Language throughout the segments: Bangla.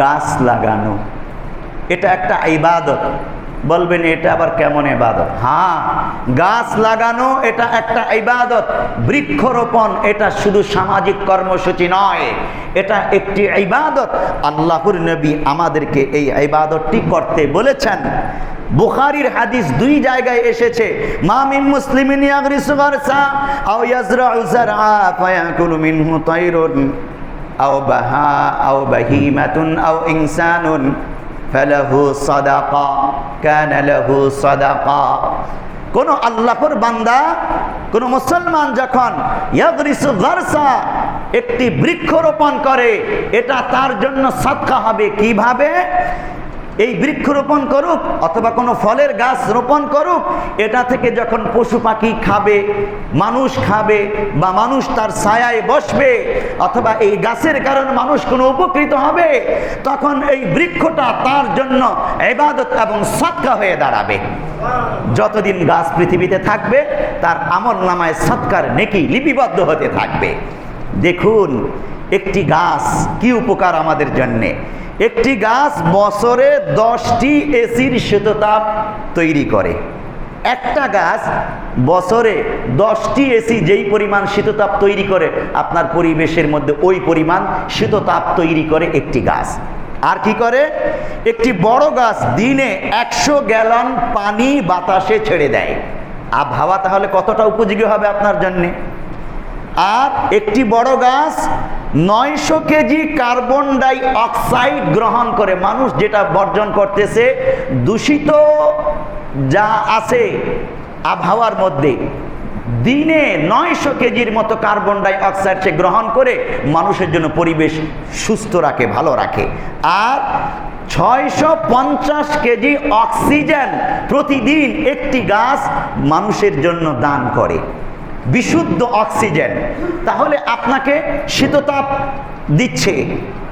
গাছ লাগানো। এটা একটা ইবাদত। বলবেন, এটা আবার কেমন ইবাদত? হ্যাঁ গাছ লাগানো এটা একটা ইবাদত। বৃক্ষরোপণ এটা শুধু সামাজিক কর্মসূচি নয়, এটা একটি ইবাদত। আল্লাহর নবী আমাদেরকে এই ইবাদতটি করতে বলেছেন। বুখারির হাদিস দুই জায়গায় এসেছে মামিন মুসলিমিন ইয়াগরিসু গারসা আও ইয়াজরাউ জারআ ফায়াকুলু মিনহু তায়রুন আও বাহা, আও বাহিমাতুন, আও ইনসানুন, ফালাহু সাদাকা, কানা লাহু সাদাকা। কোন আল্লাহর বান্দা, কোন মুসলমান যখন একটি বৃক্ষ বৃক্ষরোপণ করে, এটা তার জন্য সৎকা হবে। কীভাবে? এই বৃক্ষরোপণ করুক অথবা কোনো ফলের গাছ রোপণ করুক, এটা থেকে যখন পশু পাখি খাবে, মানুষ খাবে বা মানুষ তার ছায়ায় বসবে অথবা এই গাছের কারণে মানুষ কোনো উপকৃত হবে, তখন এই বৃক্ষটা তার জন্য এবাদত এবং সৎকা হয়ে দাঁড়াবে। যতদিন গাছ পৃথিবীতে থাকবে, তার আমল নামায় সৎকার নেকি লিপিবদ্ধ হতে থাকবে। দেখুন, একটি গাছ কি উপকার আমাদের জন্যে? একটি গাছ বছরে দশটি এসির শীততাপ তৈরি করে। একটা গাছ বছরে দশটি এসি যেই পরিমাণ শীততাপ তৈরি করে, আপনার পরিবেশের মধ্যে ওই পরিমাণ শীততাপ তৈরি করে একটি গাছ। আর কি করে? একটি বড় গাছ দিনে একশো গ্যালন পানি বাতাসে ছেড়ে দেয়। আবহাওয়া তাহলে কতটা উপযোগী হবে আপনার জন্যে? আর একটি বড় গাছ নয়শো কেজি কার্বন ডাই অক্সাইড গ্রহণ করে মানুষ যেটা বর্জন করতেছে, দূষিত যা আছে আবহাওয়ার মধ্যে, দিনে নয়শো কেজির মতো কার্বন ডাই অক্সাইড সে গ্রহণ করে মানুষের জন্য পরিবেশ সুস্থ রাখে, ভালো রাখে। আর ছয়শো পঞ্চাশ কেজি অক্সিজেন প্রতিদিন একটি গাছ মানুষের জন্য দান করে। বিশুদ্ধ অক্সিজেন। তাহলে আপনাকে শীততাপ দিচ্ছে,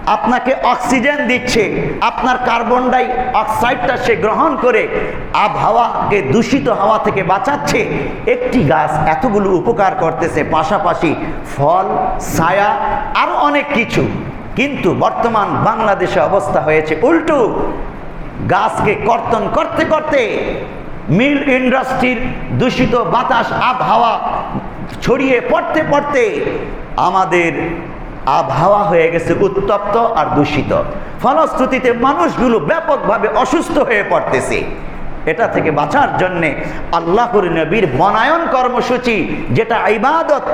আপনাকে অক্সিজেন দিচ্ছে, আপনার কার্বন ডাই অক্সাইডটা সে গ্রহণ করে আবহাওয়াকে দূষিত হাওয়া থেকে বাঁচাচ্ছে। একটি গাছ এতগুলো উপকার করতেছে, পাশাপাশি ফল, ছায়া আরও অনেক কিছু। কিন্তু বর্তমান বাংলাদেশে অবস্থা হয়েছে উল্টো। গাছকে কর্তন করতে করতে মিল ইন্ডাস্ট্রির দূষিত বাতাস, আবহাওয়া ছড়িয়ে পড়তে পড়তে আমাদের আবহাওয়া হয়ে গেছে উত্তপ্ত আর দূষিত। ফলশ্রুতিতে মানুষগুলো ব্যাপকভাবে অসুস্থ হয়ে পড়তেছে। এটা থেকে বাঁচার জন্যে আল্লাহর নবীর বনায়ন কর্মসূচি, যেটা ইবাদত,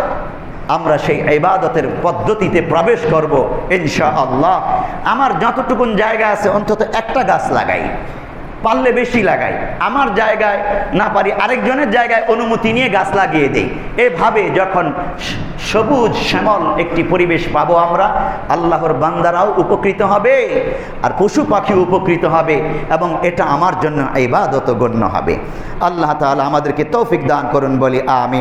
আমরা সেই ইবাদতের পদ্ধতিতে প্রবেশ করব ইনশা আল্লাহ আমার যতটুকুন জায়গা আছে, অন্তত একটা গাছ লাগাই। পারলে বেশি লাগাই। আমার জায়গায় না পারি, আরেকজনের জায়গায় অনুমতি নিয়ে গাছ লাগিয়ে দেই। এভাবে যখন সবুজ শ্যামল একটি পরিবেশ পাবো আমরা, আল্লাহর বান্দারাও উপকৃত হবে আর পশু পাখি উপকৃত হবে এবং এটা আমার জন্য এবাদত গণ্য হবে। আল্লাহ তাহলে আমাদেরকে তৌফিক দান করুন বলি আমি